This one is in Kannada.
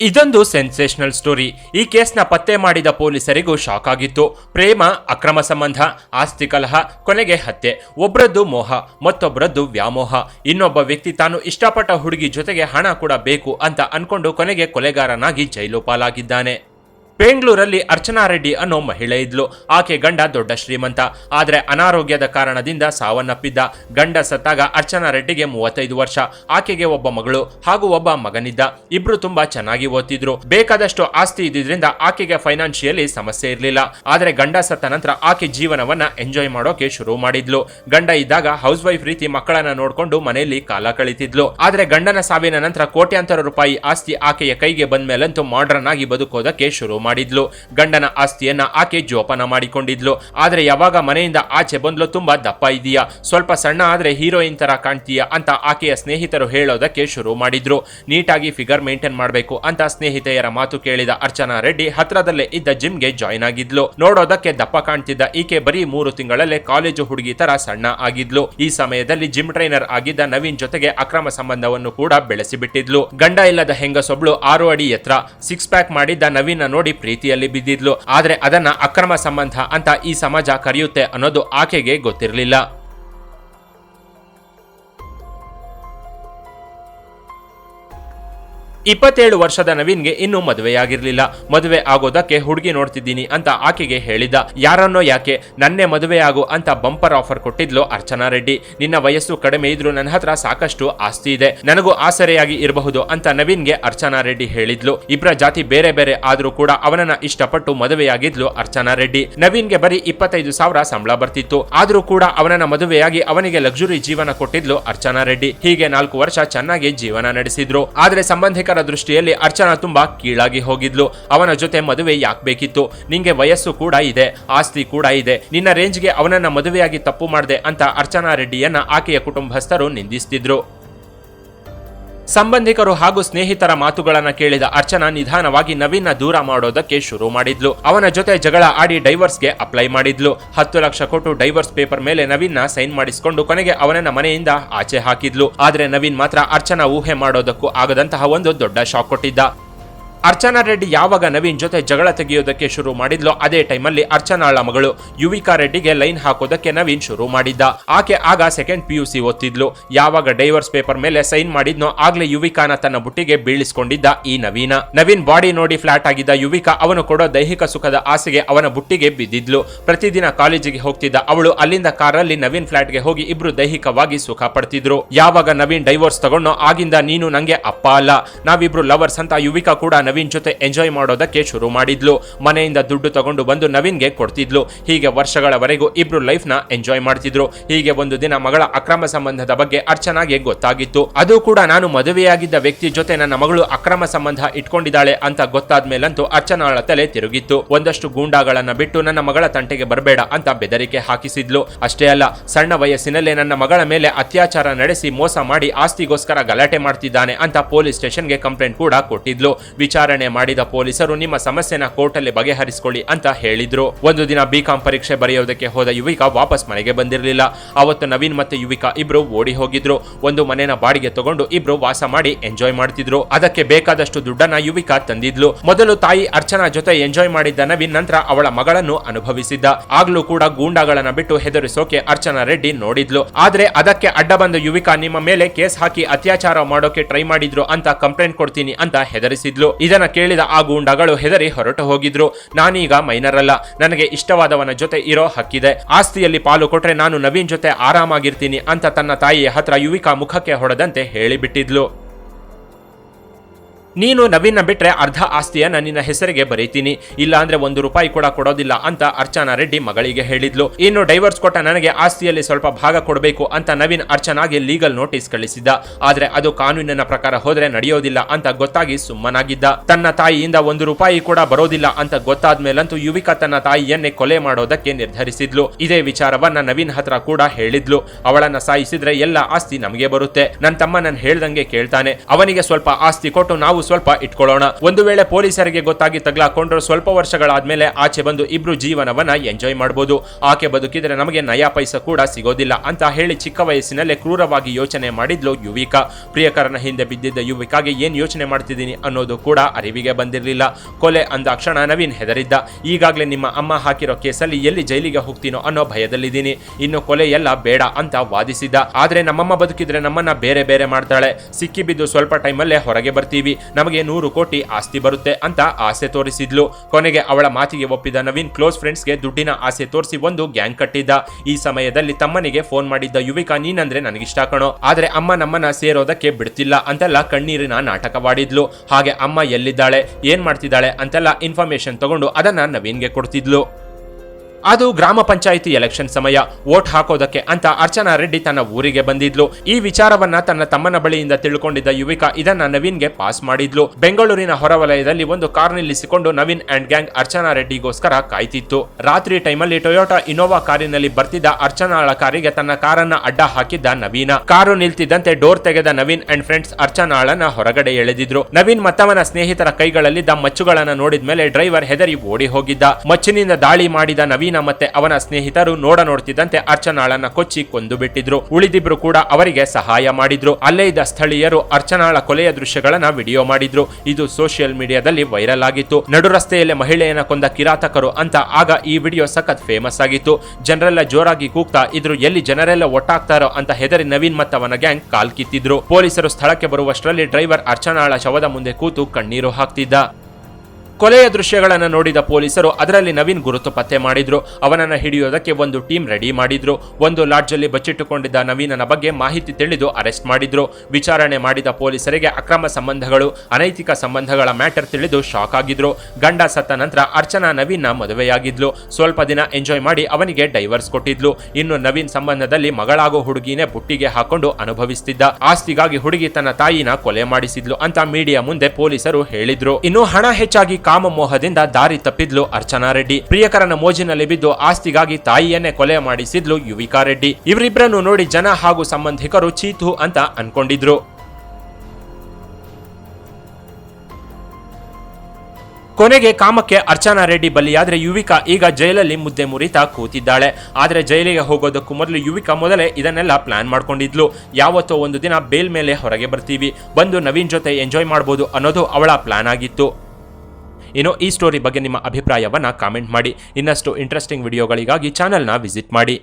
ಇದೊಂದು ಸೆನ್ಸೇಷನಲ್ ಸ್ಟೋರಿ. ಈ ಕೇಸ್ನ ಪತ್ತೆ ಮಾಡಿದ ಪೊಲೀಸರಿಗೂ ಶಾಕ್ ಆಗಿತ್ತು. ಪ್ರೇಮ, ಅಕ್ರಮ ಸಂಬಂಧ, ಆಸ್ತಿ ಕಲಹ, ಕೊನೆಗೆ ಹತ್ಯೆ. ಒಬ್ಬರದ್ದು ಮೋಹ ಮತ್ತೊಬ್ಬರದ್ದು ವ್ಯಾಮೋಹ. ಇನ್ನೊಬ್ಬ ವ್ಯಕ್ತಿ ತಾನು ಇಷ್ಟಪಟ್ಟ ಹುಡುಗಿ ಜೊತೆಗೆ ಹಣ ಕೂಡ ಬೇಕು ಅಂತ ಅನ್ಕೊಂಡು ಕೊನೆಗೆ ಕೊಲೆಗಾರನಾಗಿ ಜೈಲು ಪಾಲಾಗಿದ್ದಾನೆ. ಬೆಂಗಳೂರಲ್ಲಿ ಅರ್ಚನಾ ರೆಡ್ಡಿ ಅನ್ನೋ ಮಹಿಳೆ ಇದ್ಲು. ಆಕೆ ಗಂಡ ದೊಡ್ಡ ಶ್ರೀಮಂತ. ಆದರೆ ಅನಾರೋಗ್ಯದ ಕಾರಣದಿಂದ ಸಾವನ್ನಪ್ಪಿದ್ದ ಗಂಡ ಸತ್ತಾಗ ಅರ್ಚನಾ ರೆಡ್ಡಿಗೆ ಮೂವತ್ತೈದು ವರ್ಷ. ಆಕೆಗೆ ಒಬ್ಬ ಮಗಳು ಹಾಗೂ ಒಬ್ಬ ಮಗನಿದ್ದ. ಇಬ್ರು ತುಂಬಾ ಚೆನ್ನಾಗಿ ಓದ್ತಿದ್ರು. ಬೇಕಾದಷ್ಟು ಆಸ್ತಿ ಇದ್ದಿದ್ರಿಂದ ಆಕೆಗೆ ಫೈನಾನ್ಷಿಯಲಿ ಸಮಸ್ಯೆ ಇರಲಿಲ್ಲ. ಆದರೆ ಗಂಡ ಸತ್ತ ನಂತರ ಆಕೆ ಜೀವನವನ್ನ ಎಂಜಾಯ್ ಮಾಡೋಕೆ ಶುರು ಮಾಡಿದ್ಲು. ಗಂಡ ಇದ್ದಾಗ ಹೌಸ್ ವೈಫ್ ರೀತಿ ಮಕ್ಕಳನ್ನ ನೋಡ್ಕೊಂಡು ಮನೆಯಲ್ಲಿ ಕಾಲ ಕಳಿತಿದ್ಲು. ಆದರೆ ಗಂಡನ ಸಾವಿನ ನಂತರ ಕೋಟ್ಯಾಂತರ ರೂಪಾಯಿ ಆಸ್ತಿ ಆಕೆಯ ಕೈಗೆ ಬಂದ ಮೇಲಂತೂ ಮಾಡ್ರನ್ ಆಗಿ ಬದುಕೋದಕ್ಕೆ ಶುರು ಮಾಡಿದ್ಲು. ಗಂಡನ ಆಸ್ತಿಯನ್ನ ಆಕೆ ಜೋಪಾನ ಮಾಡಿಕೊಂಡಿದ್ಲು. ಆದ್ರೆ ಯಾವಾಗ ಮನೆಯಿಂದ ಆಚೆ ಬಂದ್ಲು ತುಂಬಾ ದಪ್ಪ ಇದೀಯಾ ಸ್ವಲ್ಪ ಸಣ್ಣ ಆದ್ರೆ ಹೀರೋಯಿನ್ ತರ ಕಾಣ್ತೀಯ ಅಂತ ಆಕೆಯ ಸ್ನೇಹಿತರು ಹೇಳೋದಕ್ಕೆ ಶುರು ಮಾಡಿದ್ರು. ನೀಟಾಗಿ ಫಿಗರ್ ಮೇಂಟೈನ್ ಮಾಡಬೇಕು ಅಂತ ಸ್ನೇಹಿತೆಯರ ಮಾತು ಕೇಳಿದ ಅರ್ಚನಾ ರೆಡ್ಡಿ ಹತ್ರದಲ್ಲೇ ಇದ್ದ ಜಿಮ್ಗೆ ಜಾಯ್ನ್ ಆಗಿದ್ಲು. ನೋಡೋದಕ್ಕೆ ದಪ್ಪ ಕಾಣ್ತಿದ್ದ ಈಕೆ ಬರೀ ಮೂರು ತಿಂಗಳಲ್ಲೇ ಕಾಲೇಜು ಹುಡುಗಿ ತರ ಸಣ್ಣ ಆಗಿದ್ಲು. ಈ ಸಮಯದಲ್ಲಿ ಜಿಮ್ ಟ್ರೈನರ್ ಆಗಿದ್ದ ನವೀನ್ ಜೊತೆಗೆ ಅಕ್ರಮ ಸಂಬಂಧವನ್ನು ಕೂಡ ಬೆಳೆಸಿಬಿಟ್ಟಿದ್ಲು. ಗಂಡ ಇಲ್ಲದ ಹೆಂಗಸೊಬ್ಳು ಆರು ಅಡಿ ಎತ್ತರ. ಸಿಕ್ಸ್ ಪ್ಯಾಕ್ ಮಾಡಿದ್ದ ನವೀನ ನೋಡಿ ಪ್ರೀತಿಯಲ್ಲಿ ಬಿದ್ದಿದ್ಲು. ಆದ್ರೆ ಅದನ್ನ ಅಕ್ರಮ ಸಂಬಂಧ ಅಂತ ಈ ಸಮಾಜ ಕರೆಯುತ್ತೆ ಅನ್ನೋದು ಆಕೆಗೆ ಗೊತ್ತಿರಲಿಲ್ಲ. ಇಪ್ಪತ್ತೇಳು ವರ್ಷದ ನವೀನ್ಗೆ ಇನ್ನೂ ಮದುವೆಯಾಗಿರ್ಲಿಲ್ಲ. ಮದುವೆ ಆಗೋದಕ್ಕೆ ಹುಡುಗಿ ನೋಡ್ತಿದ್ದೀನಿ ಅಂತ ಆಕೆಗೆ ಹೇಳಿದ. ಯಾರನ್ನೋ ಯಾಕೆ ನನ್ನೇ ಮದುವೆ ಆಗು ಅಂತ ಬಂಪರ್ ಆಫರ್ ಕೊಟ್ಟಿದ್ಲು ಅರ್ಚನಾ ರೆಡ್ಡಿ. ನಿನ್ನ ವಯಸ್ಸು ಕಡಿಮೆ ಇದ್ರೂ ನನ್ನ ಹತ್ರ ಸಾಕಷ್ಟು ಆಸ್ತಿ ಇದೆ. ನನಗೂ ಆಸರೆಯಾಗಿ ಇರಬಹುದು ಅಂತ ನವೀನ್ಗೆ ಅರ್ಚನಾ ರೆಡ್ಡಿ ಹೇಳಿದ್ಲು. ಇಬ್ಬರ ಜಾತಿ ಬೇರೆ ಬೇರೆ ಆದ್ರೂ ಕೂಡ ಅವನನ್ನ ಇಷ್ಟಪಟ್ಟು ಮದುವೆಯಾಗಿದ್ಲು ಅರ್ಚನಾ ರೆಡ್ಡಿ. ನವೀನ್ಗೆ ಬರೀ ಇಪ್ಪತ್ತೈದು ಸಾವಿರ ಸಂಬಳ ಬರ್ತಿತ್ತು. ಆದ್ರೂ ಕೂಡ ಅವನನ್ನ ಮದುವೆಯಾಗಿ ಅವನಿಗೆ ಲಕ್ಸುರಿ ಜೀವನ ಕೊಟ್ಟಿದ್ಲು ಅರ್ಚನಾ ರೆಡ್ಡಿ. ಹೀಗೆ ನಾಲ್ಕು ವರ್ಷ ಚೆನ್ನಾಗಿ ಜೀವನ ನಡೆಸಿದ್ರು. ಆದ್ರೆ ಸಂಬಂಧಿಕರ ದೃಷ್ಟಿಯಲ್ಲಿ ಅರ್ಚನಾ ತುಂಬಾ ಕೀಳಾಗಿ ಹೋಗಿದ್ಲು. ಅವನ ಜೊತೆ ಮದುವೆ ಯಾಕೆ ಬೇಕಿತ್ತು? ನಿಂಗೆ ವಯಸ್ಸು ಕೂಡ ಇದೆ, ಆಸ್ತಿ ಕೂಡ ಇದೆ. ನಿನ್ನ ರೇಂಜ್ಗೆ ಅವನನ್ನ ಮದುವೆಯಾಗಿ ತಪ್ಪು ಮಾಡಿದೆ ಅಂತ ಅರ್ಚನಾ ರೆಡ್ಡಿಯನ್ನ ಆಕೆಯ ಕುಟುಂಬಸ್ಥರು ನಿಂದಿಸ್ತಿದ್ರು. ಸಂಬಂಧಿಕರು ಹಾಗೂ ಸ್ನೇಹಿತರ ಮಾತುಗಳನ್ನು ಕೇಳಿದ ಅರ್ಚನಾ ನಿಧಾನವಾಗಿ ನವೀನ್ನ ದೂರ ಮಾಡೋದಕ್ಕೆ ಶುರು ಮಾಡಿದ್ಲು. ಅವನ ಜೊತೆ ಜಗಳ ಆಡಿ ಡೈವರ್ಸ್ಗೆ ಅಪ್ಲೈ ಮಾಡಿದ್ಲು. ಹತ್ತು ಲಕ್ಷ ಕೊಟ್ಟು ಡೈವರ್ಸ್ ಪೇಪರ್ ಮೇಲೆ ನವೀನ್ನ ಸೈನ್ ಮಾಡಿಸಿಕೊಂಡು ಕೊನೆಗೆ ಅವನನ್ನ ಮನೆಯಿಂದ ಆಚೆ ಹಾಕಿದ್ಲು. ಆದರೆ ನವೀನ್ ಮಾತ್ರ ಅರ್ಚನಾ ಊಹೆ ಮಾಡೋದಕ್ಕೂ ಆಗದಂತಹ ಒಂದು ದೊಡ್ಡ ಶಾಕ್ ಕೊಟ್ಟಿದ್ದ. ಅರ್ಚನಾ ರೆಡ್ಡಿ ಯಾವಾಗ ನವೀನ್ ಜೊತೆ ಜಗಳ ತೆಗೆಯೋದಕ್ಕೆ ಶುರು ಮಾಡಿದ್ಲೋ ಅದೇ ಟೈಮಲ್ಲಿ ಅರ್ಚನಾಳ ಮಗಳು ಯುವಿಕಾ ರೆಡ್ಡಿಗೆ ಲೈನ್ ಹಾಕೋದಕ್ಕೆ ನವೀನ್ ಶುರು ಮಾಡಿದ್ದ. ಆಕೆ ಆಗ ಸೆಕೆಂಡ್ ಪಿ ಯು ಸಿ ಓದ್ತಿದ್ಲು. ಯಾವಾಗ ಡೈವರ್ಸ್ ಪೇಪರ್ ಮೇಲೆ ಸೈನ್ ಮಾಡಿದ್ನೋ ಆಗ್ಲೇ ಯುವಿಕಾನ ತನ್ನ ಬುಟ್ಟಿಗೆ ಬೀಳಿಸಿಕೊಂಡಿದ್ದ ಈ ನವೀನ. ನವೀನ್ ಬಾಡಿ ನೋಡಿ ಫ್ಲಾಟ್ ಆಗಿದ್ದ ಯುವಿಕಾ ಅವನು ಕೊಡೋ ದೈಹಿಕ ಸುಖದ ಆಸೆಗೆ ಅವನ ಬುಟ್ಟಿಗೆ ಬಿದ್ದಿದ್ಲು. ಪ್ರತಿದಿನ ಕಾಲೇಜಿಗೆ ಹೋಗ್ತಿದ್ದ ಅವಳು ಅಲ್ಲಿಂದ ಕಾರಲ್ಲಿ ನವೀನ್ ಫ್ಲಾಟ್ಗೆ ಹೋಗಿ ಇಬ್ರು ದೈಹಿಕವಾಗಿ ಸುಖ ಪಡ್ತಿದ್ರು. ಯಾವಾಗ ನವೀನ್ ಡೈವೋರ್ಸ್ ತಗೊಂಡೋ ಆಗಿಂದ ನೀನು ನಂಗೆ ಅಪ್ಪ ಅಲ್ಲ. ನಾವಿಬ್ರು ಲವರ್ಸ್ ಅಂತ ಯುವಿಕಾ ಕೂಡ ನವೀನ್ ಜೊತೆ ಎಂಜಾಯ್ ಮಾಡೋದಕ್ಕೆ ಶುರು ಮಾಡಿದ್ಲು. ಮನೆಯಿಂದ ದುಡ್ಡು ತಗೊಂಡು ಬಂದು ನವೀನ್ಗೆ ಕೊಡ್ತಿದ್ಲು. ಹೀಗೆ ವರ್ಷಗಳವರೆಗೂ ಇಬ್ರು ಲೈಫ್ನ ಎಂಜಾಯ್ ಮಾಡ್ತಿದ್ರು. ಹೀಗೆ ಒಂದು ದಿನ ಮಗಳ ಅಕ್ರಮ ಸಂಬಂಧದ ಬಗ್ಗೆ ಅರ್ಚನಾಗೆ ಗೊತ್ತಾಗಿತ್ತು. ಅದು ಕೂಡ ನಾನು ಮದುವೆಯಾಗಿದ್ದ ವ್ಯಕ್ತಿ ಜೊತೆ ನನ್ನ ಮಗಳು ಅಕ್ರಮ ಸಂಬಂಧ ಇಟ್ಕೊಂಡಿದ್ದಾಳೆ ಅಂತ ಗೊತ್ತಾದ್ಮೇಲಂತೂ ಅರ್ಚನಾಳ ತಲೆ ತಿರುಗಿತ್ತು. ಒಂದಷ್ಟು ಗೂಂಡಾಗಳನ್ನ ಬಿಟ್ಟು ನನ್ನ ಮಗಳ ತಂಟೆಗೆ ಬರಬೇಡ ಅಂತ ಬೆದರಿಕೆ ಹಾಕಿಸಿದ್ಲು. ಅಷ್ಟೇ ಅಲ್ಲ, ಸಣ್ಣ ವಯಸ್ಸಿನಲ್ಲೇ ನನ್ನ ಮಗಳ ಮೇಲೆ ಅತ್ಯಾಚಾರ ನಡೆಸಿ ಮೋಸ ಮಾಡಿ ಆಸ್ತಿಗೋಸ್ಕರ ಗಲಾಟೆ ಮಾಡ್ತಿದ್ದಾನೆ ಅಂತ ಪೊಲೀಸ್ ಸ್ಟೇಷನ್ಗೆ ಕಂಪ್ಲೇಂಟ್ ಕೂಡ ಕೊಟ್ಟಿದ್ಲು. ವಿಚಾರಣೆ ಮಾಡಿದ ಪೊಲೀಸರು, ನಿಮ್ಮ ಸಮಸ್ಯೆನ ಕೋರ್ಟಲ್ಲಿ ಬಗೆಹರಿಸಿಕೊಳ್ಳಿ ಅಂತ ಹೇಳಿದ್ರು. ಒಂದು ದಿನ ಬಿಕಾಂ ಪರೀಕ್ಷೆ ಬರೆಯೋದಕ್ಕೆ ಹೋದ ಯುವಿಕ ವಾಪಸ್ ಮನೆಗೆ ಬಂದಿರಲಿಲ್ಲ. ಅವತ್ತು ನವೀನ್ ಮತ್ತೆ ಯುವಿಕ ಇಬ್ರು ಓಡಿ ಹೋಗಿದ್ರು. ಒಂದು ಮನೆನ ಬಾಡಿಗೆ ತಗೊಂಡು ಇಬ್ರು ವಾಸ ಮಾಡಿ ಎಂಜಾಯ್ ಮಾಡ್ತಿದ್ರು. ಅದಕ್ಕೆ ಬೇಕಾದಷ್ಟು ದುಡ್ಡನ್ನ ಯುವಿಕ ತಂದಿದ್ಲು. ಮೊದಲು ತಾಯಿ ಅರ್ಚನಾ ಜೊತೆ ಎಂಜಾಯ್ ಮಾಡಿದ್ದ ನವೀನ್ ನಂತರ ಅವಳ ಮಗಳನ್ನು ಅನುಭವಿಸಿದ್ದ. ಆಗ್ಲೂ ಕೂಡ ಗೂಂಡಾಗಳನ್ನ ಬಿಟ್ಟು ಹೆದರಿಸೋಕೆ ಅರ್ಚನಾ ರೆಡ್ಡಿ ನೋಡಿದ್ಲು. ಆದ್ರೆ ಅದಕ್ಕೆ ಅಡ್ಡ ಬಂದ ಯುವಿಕ ನಿಮ್ಮ ಮೇಲೆ ಕೇಸ್ ಹಾಕಿ ಅತ್ಯಾಚಾರ ಮಾಡೋಕೆ ಟ್ರೈ ಮಾಡಿದ್ರು ಅಂತ ಕಂಪ್ಲೇಂಟ್ ಕೊಡ್ತೀನಿ ಅಂತ ಹೆದರಿಸಿದ್ಲು. ಇದನ್ನ ಕೇಳಿದ ಆ ಗೂಂಡಗಳು ಹೆದರಿ ಹೊರಟು ಹೋಗಿದ್ರು. ನಾನೀಗ ಮೈನರ್ ಅಲ್ಲ ನನಗೆ ಇಷ್ಟವಾದವನ ಜೊತೆ ಇರೋ ಹಕ್ಕಿದೆ. ಆಸ್ತಿಯಲ್ಲಿ ಪಾಲು ಕೊಟ್ರೆ ನಾನು ನವೀನ್ ಜೊತೆ ಆರಾಮಾಗಿರ್ತೀನಿ ಅಂತ ತನ್ನ ತಾಯಿಯ ಹತ್ರ ಯುವಿಕಾ ಮುಖಕ್ಕೆ ಹೊಡೆದಂತೆ ಹೇಳಿಬಿಟ್ಟಿದ್ಲು. ನೀನು ನವೀನ ಬಿಟ್ರೆ ಅರ್ಧ ಆಸ್ತಿಯನ್ನ ನಿನ್ನ ಹೆಸರಿಗೆ ಬರೀತೀನಿ. ಇಲ್ಲ ಅಂದ್ರೆ ಒಂದು ರೂಪಾಯಿ ಕೂಡ ಕೊಡೋದಿಲ್ಲ ಅಂತ ಅರ್ಚನಾ ರೆಡ್ಡಿ ಮಗಳಿಗೆ ಹೇಳಿದ್ಲು. ಇನ್ನು ಡೈವರ್ಸ್ ಕೊಟ್ಟ ನನಗೆ ಆಸ್ತಿಯಲ್ಲಿ ಸ್ವಲ್ಪ ಭಾಗ ಕೊಡಬೇಕು ಅಂತ ನವೀನ್ ಅರ್ಚನಾಗೆ ಲೀಗಲ್ ನೋಟಿಸ್ ಕಳಿಸಿದ್ದ. ಆದ್ರೆ ಅದು ಕಾನೂನಿನ ಪ್ರಕಾರ ಹೋದ್ರೆ ನಡೆಯೋದಿಲ್ಲ ಅಂತ ಗೊತ್ತಾಗಿ ಸುಮ್ಮನಾಗಿದ್ದ. ತನ್ನ ತಾಯಿಯಿಂದ ಒಂದು ರೂಪಾಯಿ ಕೂಡ ಬರೋದಿಲ್ಲ ಅಂತ ಗೊತ್ತಾದ್ಮೇಲಂತೂ ಯುವಿಕಾ ತನ್ನ ತಾಯಿಯನ್ನೇ ಕೊಲೆ ಮಾಡೋದಕ್ಕೆ ನಿರ್ಧರಿಸಿದ್ಲು. ಇದೇ ವಿಚಾರವನ್ನ ನವೀನ್ ಹತ್ರ ಕೂಡ ಹೇಳಿದ್ಲು. ಅವಳನ್ನ ಸಾಯಿಸಿದ್ರೆ ಎಲ್ಲ ಆಸ್ತಿ ನಮಗೆ ಬರುತ್ತೆ. ನನ್ನ ತಮ್ಮ ನಾನು ಹೇಳ್ದಂಗೆ ಕೇಳ್ತಾನೆ. ಅವನಿಗೆ ಸ್ವಲ್ಪ ಆಸ್ತಿ ಕೊಟ್ಟು ನಾವು ಸ್ವಲ್ಪ ಇಟ್ಕೊಳ್ಳೋಣ. ಒಂದು ವೇಳೆ ಪೊಲೀಸರಿಗೆ ಗೊತ್ತಾಗಿ ತಗ್ಲಾಕೊಂಡ್ರು ಸ್ವಲ್ಪ ವರ್ಷಗಳಾದ್ಮೇಲೆ ಆಚೆ ಬಂದು ಇಬ್ರು ಜೀವನವನ್ನ ಎಂಜಾಯ್ ಮಾಡಬಹುದು ಆಕೆ ಬದುಕಿದ್ರೆ ನಮಗೆ ನಯಾ ಪೈಸ ಕೂಡ ಸಿಗೋದಿಲ್ಲ ಅಂತ ಹೇಳಿ ಚಿಕ್ಕ ವಯಸ್ಸಿನಲ್ಲೇ ಕ್ರೂರವಾಗಿ ಯೋಚನೆ ಮಾಡಿದ್ಲು ಯುವಿಕಾ. ಪ್ರಿಯಕರನ ಹಿಂದೆ ಬಿದ್ದಿದ್ದ ಯುವಿಕಾಗೆ ಏನ್ ಯೋಚನೆ ಮಾಡ್ತಿದ್ದೀನಿ ಅನ್ನೋದು ಕೂಡ ಅರಿವಿಗೆ ಬಂದಿರಲಿಲ್ಲ. ಕೊಲೆ ಅಂದಾಕ್ಷಣ ನವೀನ್ ಹೆದರಿದ್ದ. ಈಗಾಗಲೇ ನಿಮ್ಮ ಅಮ್ಮ ಹಾಕಿರೋ ಕೇಸಲ್ಲಿ ಎಲ್ಲಿ ಜೈಲಿಗೆ ಹೋಗ್ತೀನೋ ಅನ್ನೋ ಭಯದಲ್ಲಿದ್ದೀನಿ. ಇನ್ನು ಕೊಲೆ ಎಲ್ಲ ಬೇಡ ಅಂತ ವಾದಿಸಿದ್ದ. ಆದ್ರೆ ನಮ್ಮಮ್ಮ ಬದುಕಿದ್ರೆ ನಮ್ಮನ್ನ ಬೇರೆ ಬೇರೆ ಮಾಡ್ತಾಳೆ. ಸಿಕ್ಕಿ ಬಿದ್ದು ಸ್ವಲ್ಪ ಟೈಮಲ್ಲೇ ಹೊರಗೆ ಬರ್ತೀವಿ. ನಮಗೆ ನೂರು ಕೋಟಿ ಆಸ್ತಿ ಬರುತ್ತೆ ಅಂತ ಆಸೆ ತೋರಿಸಿದ್ಲು. ಕೊನೆಗೆ ಅವಳ ಮಾತಿಗೆ ಒಪ್ಪಿದ ನವೀನ್ ಕ್ಲೋಸ್ ಫ್ರೆಂಡ್ಸ್ಗೆ ದುಡ್ಡಿನ ಆಸೆ ತೋರಿಸಿ ಒಂದು ಗ್ಯಾಂಗ್ ಕಟ್ಟಿದ್ದ. ಈ ಸಮಯದಲ್ಲಿ ತಮ್ಮನಿಗೆ ಫೋನ್ ಮಾಡಿದ್ದ ಯುವಿಕಾ, ನೀನಂದ್ರೆ ನನಗಿಷ್ಟ ಕಣೋ. ಆದ್ರೆ ಅಮ್ಮ ನಮ್ಮನ್ನ ಸೇರೋದಕ್ಕೆ ಬಿಡ್ತಿಲ್ಲ ಅಂತೆಲ್ಲ ಕಣ್ಣೀರಿನ ನಾಟಕವಾಡಿದ್ಲು. ಹಾಗೆ ಅಮ್ಮ ಎಲ್ಲಿದ್ದಾಳೆ, ಏನ್ ಮಾಡ್ತಿದ್ದಾಳೆ ಅಂತೆಲ್ಲ ಇನ್ಫಾರ್ಮೇಶನ್ ತಗೊಂಡು ಅದನ್ನ ನವೀನ್ಗೆ ಕೊಡ್ತಿದ್ಲು. ಅದು ಗ್ರಾಮ ಪಂಚಾಯಿತಿ ಎಲೆಕ್ಷನ್ ಸಮಯ. ವೋಟ್ ಹಾಕೋದಕ್ಕೆ ಅಂತ ಅರ್ಚನಾ ರೆಡ್ಡಿ ತನ್ನ ಊರಿಗೆ ಬಂದಿದ್ಲು. ಈ ವಿಚಾರವನ್ನ ತನ್ನ ತಮ್ಮನ ಬಳಿಯಿಂದ ತಿಳ್ಕೊಂಡಿದ್ದ ಯುವಿಕಾ ಇದನ್ನ ನವೀನ್ಗೆ ಪಾಸ್ ಮಾಡಿದ್ಲು. ಬೆಂಗಳೂರಿನ ಹೊರವಲಯದಲ್ಲಿ ಒಂದು ಕಾರ್ ನಿಲ್ಲಿಸಿಕೊಂಡು ನವೀನ್ ಅಂಡ್ ಗ್ಯಾಂಗ್ ಅರ್ಚನಾ ರೆಡ್ಡಿಗೋಸ್ಕರ ಕಾಯ್ತಿತ್ತು. ರಾತ್ರಿ ಟೈಮಲ್ಲಿ ಟೊಯೋಟಾ ಇನೋವಾ ಕಾರಿನಲ್ಲಿ ಬರ್ತಿದ್ದ ಅರ್ಚನಾಳ ಕಾರಿಗೆ ತನ್ನ ಕಾರನ್ನ ಅಡ್ಡ ಹಾಕಿದ್ದ ನವೀನ. ಕಾರು ನಿಲ್ತಿದ್ದಂತೆ ಡೋರ್ ತೆಗೆದ ನವೀನ್ ಅಂಡ್ ಫ್ರೆಂಡ್ಸ್ ಅರ್ಚನಾಳನ್ನ ಹೊರಗಡೆ ಎಳೆದಿದ್ರು. ನವೀನ್ ಮತ್ತವನ ಸ್ನೇಹಿತರ ಕೈಗಳಲ್ಲಿದ್ದ ಮಚ್ಚುಗಳನ್ನ ನೋಡಿದ್ಮೇಲೆ ಡ್ರೈವರ್ ಹೆದರಿ ಓಡಿ ಹೋಗಿದ್ದ. ಮಚ್ಚಿನಿಂದ ದಾಳಿ ಮಾಡಿದ ನವೀನ ಮತ್ತೆ ಅವನ ಸ್ನೇಹಿತರು ನೋಡ ನೋಡ್ತಿದ್ದಂತೆ ಅರ್ಚನಾಳನ್ನ ಕೊಚ್ಚಿ ಕೊಂದು ಬಿಟ್ಟಿದ್ರು. ಉಳಿದಿಬ್ರು ಕೂಡ ಅವರಿಗೆ ಸಹಾಯ ಮಾಡಿದ್ರು. ಅಲ್ಲೇ ಇದ್ದ ಸ್ಥಳೀಯರು ಅರ್ಚನಾಳ ಕೊಲೆಯ ದೃಶ್ಯಗಳನ್ನ ವಿಡಿಯೋ ಮಾಡಿದ್ರು. ಇದು ಸೋಷಿಯಲ್ ಮೀಡಿಯಾದಲ್ಲಿ ವೈರಲ್ ಆಗಿತ್ತು. ನಡು ರಸ್ತೆಯಲ್ಲೇ ಮಹಿಳೆಯನ್ನ ಕೊಂದ ಕಿರಾತಕರು ಅಂತ ಆಗ ಈ ವಿಡಿಯೋ ಸಖತ್ ಫೇಮಸ್ ಆಗಿತ್ತು. ಜನರೆಲ್ಲ ಜೋರಾಗಿ ಕೂಗ್ತಾ ಇದ್ರು. ಎಲ್ಲಿ ಜನರೆಲ್ಲ ಒಟ್ಟಾಗ್ತಾರೋ ಅಂತ ಹೆದರಿ ನವೀನ್ ಮತ್ತು ಅವನ ಗ್ಯಾಂಗ್ ಕಾಲ್ ಕಿತ್ತಿದ್ರು. ಪೊಲೀಸರು ಸ್ಥಳಕ್ಕೆ ಬರುವಷ್ಟರಲ್ಲಿ ಡ್ರೈವರ್ ಅರ್ಚನಾಳ ಶವದ ಮುಂದೆ ಕೂತು ಕಣ್ಣೀರು ಹಾಕ್ತಿದ್ದ. ಕೊಲೆಯ ದೃಶ್ಯಗಳನ್ನು ನೋಡಿದ ಪೊಲೀಸರು ಅದರಲ್ಲಿ ನವೀನ್ ಗುರುತು ಪತ್ತೆ ಮಾಡಿದ್ರು. ಅವನನ್ನ ಹಿಡಿಯೋದಕ್ಕೆ ಒಂದು ಟೀಮ್ ರೆಡಿ ಮಾಡಿದ್ರು. ಒಂದು ಲಾಡ್ಜಲ್ಲಿ ಬಚ್ಚಿಟ್ಟುಕೊಂಡಿದ್ದ ನವೀನನ ಬಗ್ಗೆ ಮಾಹಿತಿ ತಿಳಿದು ಅರೆಸ್ಟ್ ಮಾಡಿದ್ರು. ವಿಚಾರಣೆ ಮಾಡಿದ ಪೊಲೀಸರಿಗೆ ಅಕ್ರಮ ಸಂಬಂಧಗಳು, ಅನೈತಿಕ ಸಂಬಂಧಗಳ ಮ್ಯಾಟರ್ ತಿಳಿದು ಶಾಕ್ ಆಗಿದ್ರು. ಗಂಡ ಸತ್ತ ನಂತರ ಅರ್ಚನಾ ನವೀನ್ನ ಮದುವೆಯಾಗಿದ್ಲು. ಸ್ವಲ್ಪ ದಿನ ಎಂಜಾಯ್ ಮಾಡಿ ಅವನಿಗೆ ಡೈವರ್ಸ್ ಕೊಟ್ಟಿದ್ಲು. ಇನ್ನು ನವೀನ್ ಸಂಬಂಧದಲ್ಲಿ ಮಗಳಾಗೋ ಹುಡುಗಿನೇ ಬುಟ್ಟಿಗೆ ಹಾಕೊಂಡು ಅನುಭವಿಸ್ತಿದ್ದ. ಆಸ್ತಿಗಾಗಿ ಹುಡುಗಿ ತನ್ನ ತಾಯಿನ ಕೊಲೆ ಮಾಡಿಸಿದ್ಲು ಅಂತ ಮೀಡಿಯಾ ಮುಂದೆ ಪೊಲೀಸರು ಹೇಳಿದ್ರು. ಇನ್ನು ಹಣ ಹೆಚ್ಚಾಗಿ ಕಾಮಮೋಹದಿಂದ ದಾರಿ ತಪ್ಪಿದ್ಲು ಅರ್ಚನಾ ರೆಡ್ಡಿ. ಪ್ರಿಯಕರನ ಮೋಜಿನಲ್ಲಿ ಬಿದ್ದು ಆಸ್ತಿಗಾಗಿ ತಾಯಿಯನ್ನೇ ಕೊಲೆ ಮಾಡಿಸಿದ್ಲು ಯುವಿಕಾ ರೆಡ್ಡಿ. ಇವರಿಬ್ಬರನ್ನು ನೋಡಿ ಜನ ಹಾಗೂ ಸಂಬಂಧಿಕರು ಚೀತು ಅಂತ ಅನ್ಕೊಂಡಿದ್ರು. ಕೊನೆಗೆ ಕಾಮಕ್ಕೆ ಅರ್ಚನಾ ರೆಡ್ಡಿ ಬಲಿಯಾದ್ರೆ ಯುವಿಕಾ ಈಗ ಜೈಲಲ್ಲಿ ಮುದ್ದೆ ಮುರಿತಾ ಕೂತಿದ್ದಾಳೆ. ಆದರೆ ಜೈಲಿಗೆ ಹೋಗೋದಕ್ಕೂ ಮೊದಲು ಯುವಿಕಾ ಮೊದಲೇ ಇದನ್ನೆಲ್ಲ ಪ್ಲಾನ್ ಮಾಡ್ಕೊಂಡಿದ್ಲು. ಯಾವತ್ತೋ ಒಂದು ದಿನ ಬೇಲ್ ಮೇಲೆ ಹೊರಗೆ ಬರ್ತೀವಿ. ಬಂದು ನವೀನ್ ಜೊತೆ ಎಂಜಾಯ್ ಮಾಡ್ಬೋದು ಅನ್ನೋದು ಅವಳ ಪ್ಲಾನ್ ಆಗಿತ್ತು. ಇನ್ನು ಈ ಸ್ಟೋರಿ ಬಗ್ಗೆ ನಿಮ್ಮ ಅಭಿಪ್ರಾಯವನ್ನು ಕಾಮೆಂಟ್ ಮಾಡಿ. ಇನ್ನಷ್ಟು ಇಂಟ್ರೆಸ್ಟಿಂಗ್ ವಿಡಿಯೋಗಳಿಗಾಗಿ ಚಾನಲ್ನ ವಿಸಿಟ್ ಮಾಡಿ.